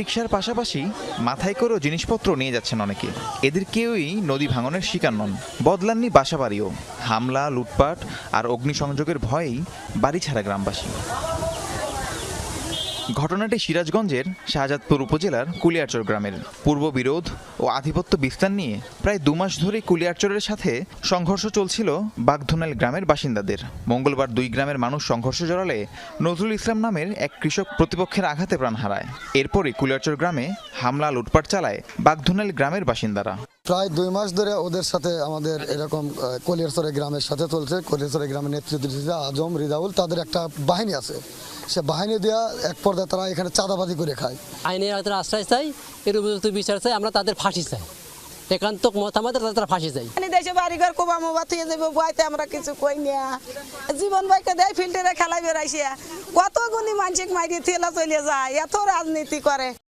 রিক্সার পাশাপাশি মাথায় করেও জিনিসপত্র নিয়ে যাচ্ছেন অনেকে। এদের কেউই নদী ভাঙনের শিকার নন। বদলাননি বাসা বাড়িও। হামলা, লুটপাট আর অগ্নিসংযোগের ভয়েই বাড়ি ছাড়া গ্রামবাসী। ঘটনাটি সিরাজগঞ্জের শাহজাদপুর উপজেলার কুলিয়ারচর গ্রামের। পূর্ব বিরোধ ও আধিপত্য বিস্তার নিয়ে প্রায় দু মাস ধরে কুলিয়ারচরের সাথে সংঘর্ষ চলছিল বাগধনাল গ্রামের বাসিন্দাদের। মঙ্গলবার দুই গ্রামের মানুষ সংঘর্ষ জড়ালে নজরুল ইসলাম নামের এক কৃষক প্রতিপক্ষের আঘাতে প্রাণ হারায়। এরপরই কুলিয়ারচর গ্রামে হামলা লুটপাট চালায় বাগধনাল গ্রামের বাসিন্দারা। প্রায় দুই মাস ধরে ওদের সাথে আমাদের এরকম আহ, কলিয়ারসরে গ্রামের সাথে চলছে। কলিয়ারসরে গ্রামের নেতৃত্ব আজম রিদাউল। তাদের একটা বাহিনী আছে। সে বাহিনী দেওয়া এক পর্যায়ে তারা এখানে চাঁদাবাদি করে খায়। আইনের তারা আশ্রয় চাই এর উপযুক্ত বিচার চাই আমরা তাদের ফাঁসি চাই। একান্ত মতামতের তারা ফাঁসি চাই। দেশে বাড়িঘর কোবা মোবা থুয়ে যাবে বয়তে আমরা কিছু কই না। জীবন বাইকে দেয় ফিল্টারে খেলাই বেড়াইছে। কত গুণী মানসিক মাইরে থেলা চলে যায় এত রাজনীতি করে।